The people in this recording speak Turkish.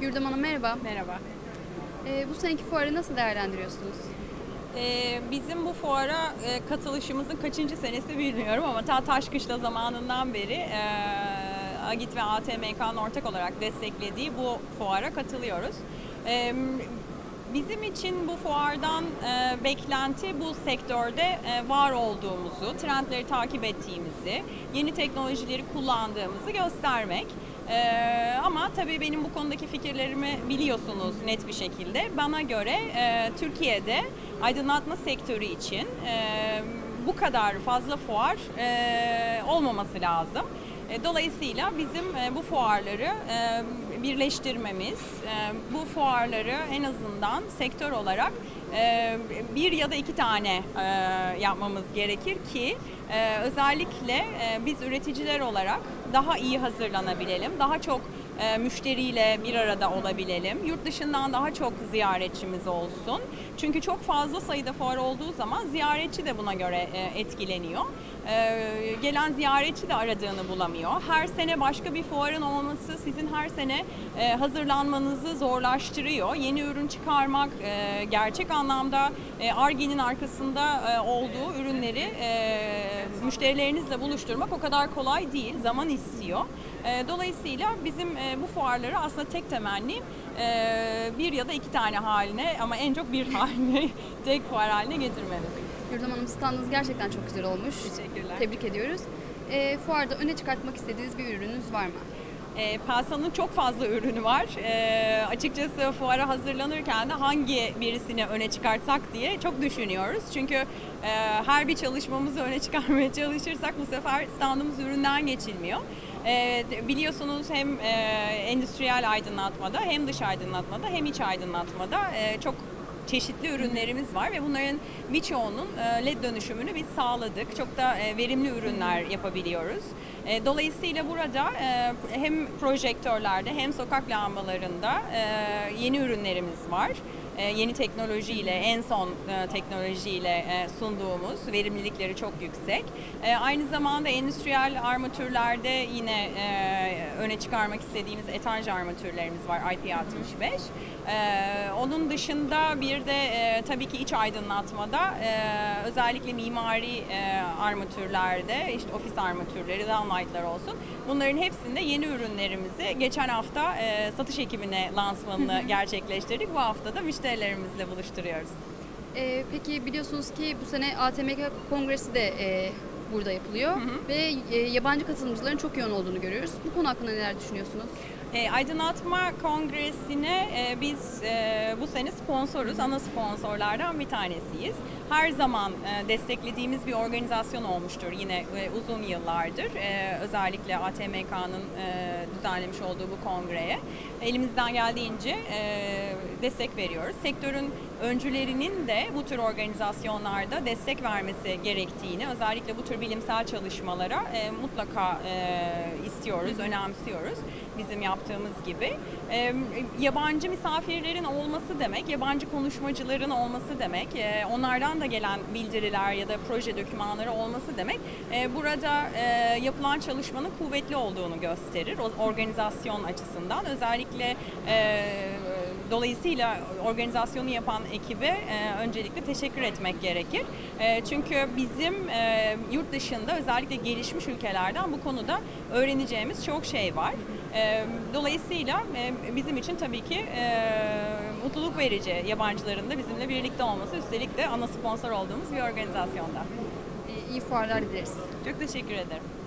Yurdum Hanım merhaba. Merhaba. Ee, bu seneki fuarı nasıl değerlendiriyorsunuz? Ee, bizim bu fuara e, katılışımızın kaçıncı senesi bilmiyorum ama ta Taşkışla zamanından beri e, Agit ve ATMK'nın ortak olarak desteklediği bu fuara katılıyoruz. E, bizim için bu fuardan e, beklenti bu sektörde e, var olduğumuzu, trendleri takip ettiğimizi, yeni teknolojileri kullandığımızı göstermek. Ee, ama tabii benim bu konudaki fikirlerimi biliyorsunuz net bir şekilde. Bana göre e, Türkiye'de aydınlatma sektörü için e, bu kadar fazla fuar e, olmaması lazım. E, Dolayısıyla bizim e, bu fuarları e, birleştirmemiz, bu fuarları en azından sektör olarak bir ya da iki tane yapmamız gerekir ki özellikle biz üreticiler olarak daha iyi hazırlanabilelim, daha çok e, müşteriyle bir arada olabilelim. Yurt dışından daha çok ziyaretçimiz olsun. Çünkü çok fazla sayıda fuar olduğu zaman ziyaretçi de buna göre e, etkileniyor. E, gelen ziyaretçi de aradığını bulamıyor. Her sene başka bir fuarın olması sizin her sene e, hazırlanmanızı zorlaştırıyor. Yeni ürün çıkarmak, e, gerçek anlamda ARGE'nin arkasında olduğu ürünleri e, müşterilerinizle buluşturmak o kadar kolay değil, zaman istiyor. E, dolayısıyla bizim e, bu fuarları aslında tek temenni e, bir ya da iki tane haline ama en çok bir haline, tek fuar haline getirmeniz. Yurdum Hanım standınız gerçekten çok güzel olmuş. Teşekkürler. Tebrik ediyoruz. Ee, fuarda öne çıkartmak istediğiniz bir ürününüz var mı? E, Pelsa'nın çok fazla ürünü var. E, açıkçası fuara hazırlanırken de hangi birisini öne çıkartsak diye çok düşünüyoruz. Çünkü e, her bir çalışmamızı öne çıkarmaya çalışırsak bu sefer standımız üründen geçilmiyor. E, biliyorsunuz hem e, endüstriyel aydınlatmada hem dış aydınlatmada hem iç aydınlatmada e, çok çeşitli ürünlerimiz var ve bunların birçoğunun e, LED dönüşümünü biz sağladık. Çok da e, verimli ürünler yapabiliyoruz. E, Dolayısıyla burada hem projektörlerde hem sokak lambalarında yeni ürünlerimiz var. Yeni teknolojiyle, en son teknolojiyle sunduğumuz verimlilikleri çok yüksek. Aynı zamanda endüstriyel armatürlerde yine öne çıkarmak istediğimiz etanj armatürlerimiz var IP65. E, Onun dışında bir de e, tabii ki iç aydınlatmada e, özellikle mimari e, armatürlerde işte ofis armatürleri, downlight'lar olsun. Bunların hepsinde yeni ürünlerimizi geçen hafta e, satış ekibine lansmanını gerçekleştirdik. Bu hafta da müşterilerimizle buluşturuyoruz. Ee, peki biliyorsunuz ki bu sene ATMK Kongresi de e, burada yapılıyor ve e, yabancı katılımcıların çok yoğun olduğunu görüyoruz. Bu konu hakkında neler düşünüyorsunuz? E, Aydınlatma Kongresi'ne e, biz e, bu sene sponsoruz, ana sponsorlardan bir tanesiyiz. Her zaman e, desteklediğimiz bir organizasyon olmuştur yine e, uzun yıllardır. E, özellikle ATMK'nın e, düzenlemiş olduğu bu kongreye. Elimizden geldiğince e, destek veriyoruz. Sektörün öncülerinin de bu tür organizasyonlarda destek vermesi gerektiğini, özellikle bu tür bilimsel çalışmalara e, mutlaka e, istiyoruz, önemsiyoruz bizim yaptığımız gibi. E, yabancı misafirlerin olması demek, yabancı konuşmacıların olması demek, e, onlardan da gelen bildiriler ya da proje dokümanları olması demek. E, burada e, yapılan çalışmanın kuvvetli olduğunu gösterir organizasyon açısından. Özellikle e, Dolayısıyla organizasyonu yapan ekibe e, öncelikle teşekkür etmek gerekir. E, çünkü bizim e, yurt dışında özellikle gelişmiş ülkelerden bu konuda öğreneceğimiz çok şey var. E, dolayısıyla e, bizim için tabii ki e, mutluluk verici yabancıların da bizimle birlikte olması. Üstelik de ana sponsor olduğumuz bir organizasyonda. İyi fuarlar dileriz. Çok teşekkür ederim.